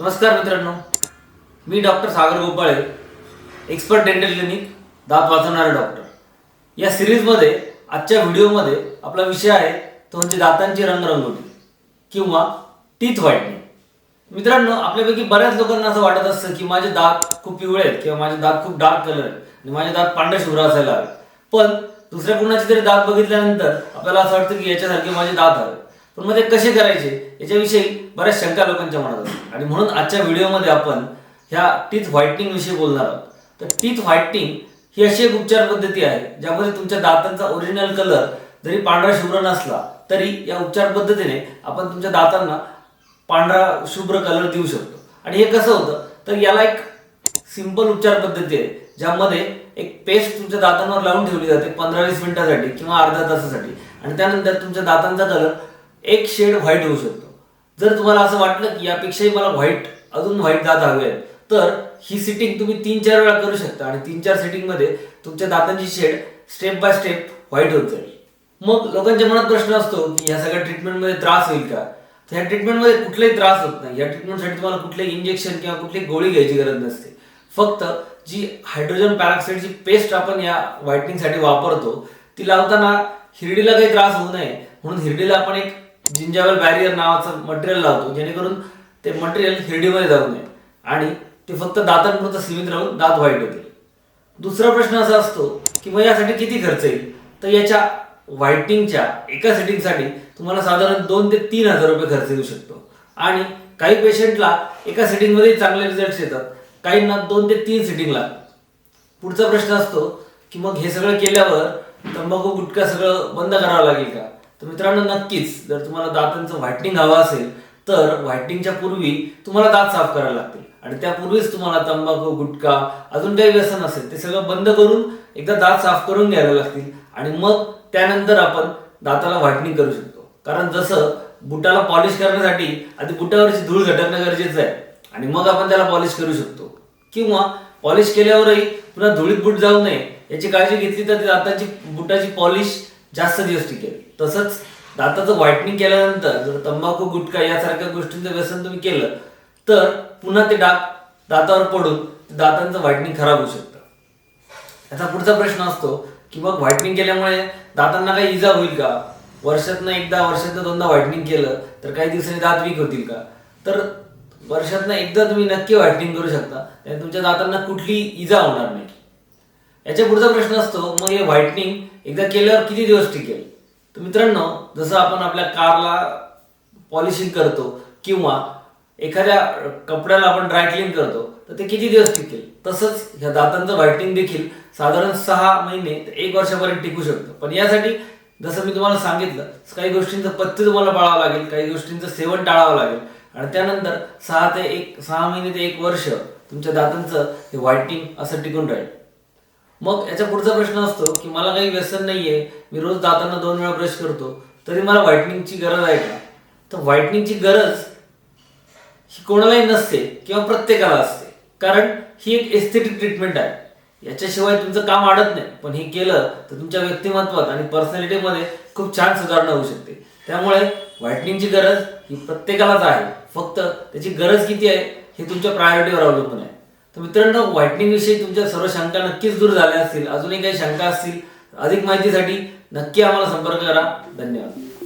नमस्कार मित्रांनो. मी doctor Sagar Gopale expert dental clinic दात वाचवणारे डॉक्टर. या सिरीजमध्ये आजच्या व्हिडिओमध्ये आपला विषय आहे तो म्हणजे दातांची रंगरंगोटी किंवा टीथ व्हाईटनिंग मित्रांनो आपल्यापैकी बऱ्याच लोकांना असं वाटत असतं की माझे दात खूप पिवळे आहेत किंवा माझे दात खूप डार्क कलर आहेत आणि माझे दात पांढरे शुभ्र असायला हवे. पण दुसऱ्या कुणाचे तरी दात बघितल्यानंतर आपल्याला असं वाटतं की याच्यासारखे माझे दात हवे. पण मग ते कसे करायचे याच्याविषयी बऱ्याच शंका लोकांच्या मनात असतात. आणि म्हणून आजच्या व्हिडिओमध्ये आपण ह्या टीथ व्हाईटनिंग विषयी बोलणार आहोत. तर टीथ व्हाईटनिंग ही अशी एक उपचार पद्धती आहे ज्यामध्ये तुमच्या दातांचा ओरिजिनल कलर जरी पांढरा शुभ्र नसला तरी या उपचार पद्धतीने आपण तुमच्या दातांना पांढरा शुभ्र कलर देऊ शकतो. आणि हे कसं होतं? तर याला एक सिंपल उपचार पद्धती आहे ज्यामध्ये एक पेस्ट तुमच्या दातांवर लावून ठेवली जाते पंधरा वीस मिनिटासाठी किंवा अर्ध्या तासासाठी. आणि त्यानंतर तुमच्या दातांचा कलर एक शेड व्हाईट होऊ शकतो. जर तुम्हाला असं वाटलं की यापेक्षाही मला व्हाईट अजून व्हाईट दात हवे आहेत तर ही सिटिंग तुम्ही तीन चार वेळा करू शकता आणि तीन चार सिटिंगमध्ये तुमच्या दातांची shade step by step white होत जाईल. मग लोकांच्या मनात प्रश्न असतो की या सगळ्या ट्रीटमेंटमध्ये त्रास होईल का? तर ह्या ट्रीटमेंटमध्ये कुठलाही त्रास होत नाही. या ट्रीटमेंटसाठी तुम्हाला कुठलेही इंजेक्शन किंवा कुठली गोळी घ्यायची गरज नसते. फक्त जी हायड्रोजन पॅरॉक्साईडची पेस्ट आपण या व्हाईटनिंगसाठी वापरतो ती लावताना हिरडीला काही त्रास होऊ नये. म्हणून हिरडीला आपण एक जिंजावर बॅरियर नावाचं मटेरियल लावतो जेणेकरून ते मटेरियल हिरडीमध्ये जाऊ नये. आणि ते फक्त दातांपुरतं सीमित राहून दात व्हाईट होतील. दुसरा प्रश्न असा असतो की मग यासाठी किती खर्च येईल? तर याच्या व्हाईटिंगच्या एका सेटिंगसाठी तुम्हाला साधारण दोन ते तीन हजार रुपये खर्च येऊ शकतो. आणि काही पेशंटला एका सिटिंगमध्ये चांगले रिझल्ट येतात. काहींना दोन ते तीन सेटिंग लागतात पुढचा प्रश्न असतो की मग हे सगळं केल्यावर तंबाखू गुटखा सगळं बंद करावं लागेल का? तर मित्रांनो नक्कीच जर तुम्हाला दातांचं व्हायटनिंग हवं असेल तर व्हायटनिंगच्या पूर्वी तुम्हाला दात साफ करायला लागतील. आणि त्यापूर्वीच तुम्हाला तंबाखू गुटखा अजून काही व्यसन असेल ते सगळं बंद करून एकदा दात साफ करून घ्यायला लागतील. आणि मग त्यानंतर आपण दाताला व्हाईटनिंग करू शकतो. कारण जसं बुटाला पॉलिश करण्यासाठी आधी बुटावरची धूळ झटकणं गरजेचं आहे. आणि मग आपण त्याला पॉलिश करू शकतो. किंवा पॉलिश केल्यावरही पुन्हा धुळीत बुट जाऊ नये याची काळजी घेतली तर दाताची बुटाची पॉलिश जास्त दिवस टिकेल. तसंच दाताचं व्हाईटनिंग केल्यानंतर जर तंबाखू गुटखा यासारख्या गोष्टींचं व्यसन तुम्ही केलं तर पुन्हा ते डाग दातावर पडून दातांचं व्हाईटनिंग खराब होऊ शकतं. याचा पुढचा प्रश्न असतो की मग व्हाईटनिंग केल्यामुळे दातांना काही इजा होईल का? वर्षातनं एकदा वर्षातनं दोनदा व्हाईटनिंग केलं तर काही दिवसांनी दात वीक होतील का? तर वर्षातनं एकदा तुम्ही नक्की व्हाईटनिंग करू शकता. तुमच्या दातांना कुठली इजा होणार नाही. याच्या पुढचा प्रश्न असतो मग हे व्हाईटनिंग एकदा केल्यावर किती दिवस टिकेल? तर मित्रांनो जसं आपण आपल्या कारला पॉलिशिंग करतो किंवा एखाद्या कपड्याला आपण ड्राय क्लीन करतो तर ते किती दिवस टिकेल? तसंच ह्या दातांचं व्हाईटनिंग देखील साधारण सहा महिने ते एक वर्षापर्यंत टिकू शकतं. पण यासाठी जसं मी तुम्हाला सांगितलं काही गोष्टींचं पथ्य तुम्हाला पाळावं लागेल काही गोष्टींचं सेवन टाळावं लागेल. आणि त्यानंतर सहा ते एक सहा महिने ते एक वर्ष तुमच्या दातांचं हे व्हाईटनिंग असं टिकून राहील. मग याचा पुढचा प्रश्न असतो की मला काही व्यसन नाहीये मी रोज दातांना दोन वेळा ब्रश करतो तरी मला व्हाईटनिंगची गरज आहे का? तर व्हाईटनिंगची गरज ही कोणालाही नसते किंवा प्रत्येकाला असते. कारण ही एक एस्थेटिक ट्रीटमेंट आहे. याच्याशिवाय तुमचं काम अडत नाही. पण हे केलं तर तुमच्या व्यक्तिमत्वात आणि पर्सनॅलिटीमध्ये खूप छान सुधारणा होऊ शकते. त्यामुळे व्हाईटनिंगची गरज ही प्रत्येकालाच आहे. फक्त त्याची गरज किती आहे हे तुमच्या प्रायोरिटीवर अवलंबून आहे. तर मित्रांनो व्हाईटनिंग विषयी तुमच्या सर्व शंका नक्कीच दूर झाल्या असतील. अजूनही काही शंका असतील अधिक माहितीसाठी नक्की आम्हाला संपर्क करा. धन्यवाद.